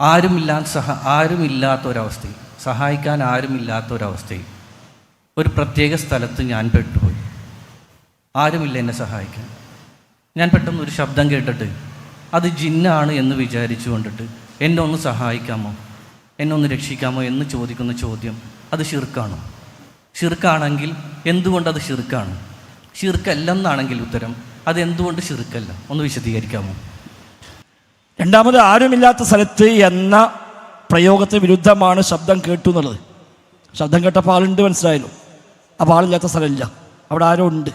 ആരുമില്ലാ സഹ ആരുമില്ലാത്ത ഒരവസ്ഥയിൽ സഹായിക്കാൻ ആരുമില്ലാത്ത ഒരവസ്ഥയിൽ ഒരു പ്രത്യേക സ്ഥലത്ത് ഞാൻ പെട്ടുപോയി. ആരുമില്ല എന്നെ സഹായിക്കാൻ. ഞാൻ പെട്ടെന്ന് ഒരു ശബ്ദം കേട്ടിട്ട് അത് ജിന്നാണ് എന്ന് വിചാരിച്ചു കൊണ്ടിട്ട് എന്നെ ഒന്ന് സഹായിക്കാമോ? എന്നെ ഒന്ന് രക്ഷിക്കാമോ എന്ന് ചോദിക്കുന്ന ചോദ്യം അത് ഷിർക്കാണോ ഷിർക്കാണെങ്കിൽ എന്തുകൊണ്ട് അത് ഷിർക്കാണ് ഷിർക്കല്ലെന്നാണെങ്കിൽ ഉത്തരം അത് എന്തുകൊണ്ട് ഷിർക്കല്ല ഒന്ന് വിശദീകരിക്കാമോ? രണ്ടാമത് ആരുമില്ലാത്ത സ്ഥലത്ത് എന്ന പ്രയോഗത്തിന് വിരുദ്ധമാണ് ശബ്ദം കേട്ടു എന്നുള്ളത്. ശബ്ദം കേട്ടപ്പോൾ ആളുണ്ട് മനസ്സിലായല്ലോ. അപ്പോൾ ആളില്ലാത്ത സ്ഥലമില്ല. അവിടെ ആരോ ഉണ്ട്.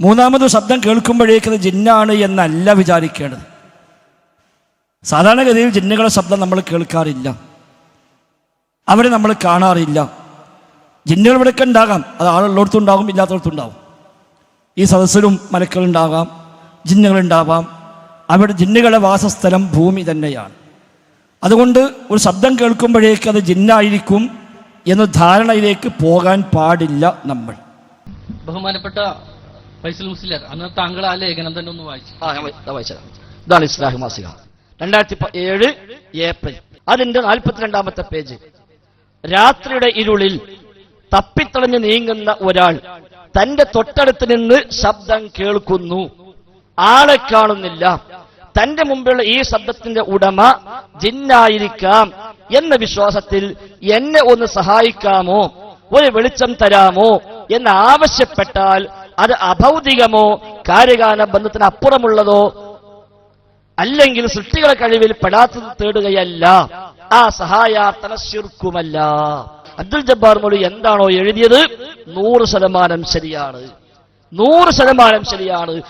മൂന്നാമത് ശബ്ദം കേൾക്കുമ്പോഴേക്ക് അത് ജിന്നാണ് എന്നല്ല വിചാരിക്കേണ്ടത്. സാധാരണഗതിയിൽ ജിന്നുകളുടെ ശബ്ദം നമ്മൾ കേൾക്കാറില്ല. അവരെ നമ്മൾ കാണാറില്ല. ജിന്നുകൾ ഇവിടെയൊക്കെ ഉണ്ടാകാം. അത് ആളുള്ളിടത്തുണ്ടാകും ഉണ്ടാകും ഇല്ലാത്തടത്തും ഉണ്ടാകും ഈ സദസ്സിലും മലക്കളുണ്ടാകാം ജിന്നുകളുണ്ടാവാം അവിടെ ജിന്നുകളെ വാസസ്ഥലം ഭൂമി തന്നെയാണ്. അതുകൊണ്ട് ഒരു ശബ്ദം കേൾക്കുമ്പോഴേക്ക് അത് ജിന്നായിരിക്കും എന്ന ധാരണയിലേക്ക് പോകാൻ പാടില്ല നമ്മൾ. ബഹുമാനപ്പെട്ട ഫൈസൽ മുസ്ലിയാർ അന്ന് താങ്കൾ ആ ലേഖനം തന്നെ ഒന്ന് വായിച്ചു. ആ, ഞാൻ വായി- ഇതാണ് ഇസ്ലാഹി മാസിക. രണ്ടായിരത്തി ഏഴ് ഏപ്രിൽ. അതിന്റെ നാൽപ്പത്തിരണ്ടാമത്തെ പേജ്. രാത്രിയുടെ ഇരുളിൽ തപ്പിത്തളഞ്ഞ് നീങ്ങുന്ന ഒരാൾ തന്റെ തൊട്ടടുത്ത് നിന്ന് ശബ്ദം കേൾക്കുന്നു. ആളെ കാണുന്നില്ല. തന്റെ മുമ്പിലുള്ള ഈ ശബ്ദത്തിന്റെ ഉടമ ജിന്നായിരിക്കാം എന്ന വിശ്വാസത്തിൽ എന്നെ ഒന്ന് സഹായിക്കാമോ? ഒരു വെളിച്ചം തരാമോ? എന്ന് ആവശ്യപ്പെട്ടാൽ അത് അഭൗതികമോ കാര്യകാല ബന്ധത്തിന് അപ്പുറമുള്ളതോ അല്ലെങ്കിൽ സൃഷ്ടികളെ കഴിവിൽ പെടാത്തത് തേടുകയല്ല. ആ സഹായാർത്ഥന ശിർക്കുമല്ല. അബ്ദുൽ ജബ്ബാർ മൊഴി എന്താണോ എഴുതിയത്? നൂറ് ശതമാനം ശരിയാണ്. നൂറ് ശതമാനം ശരിയാണ്.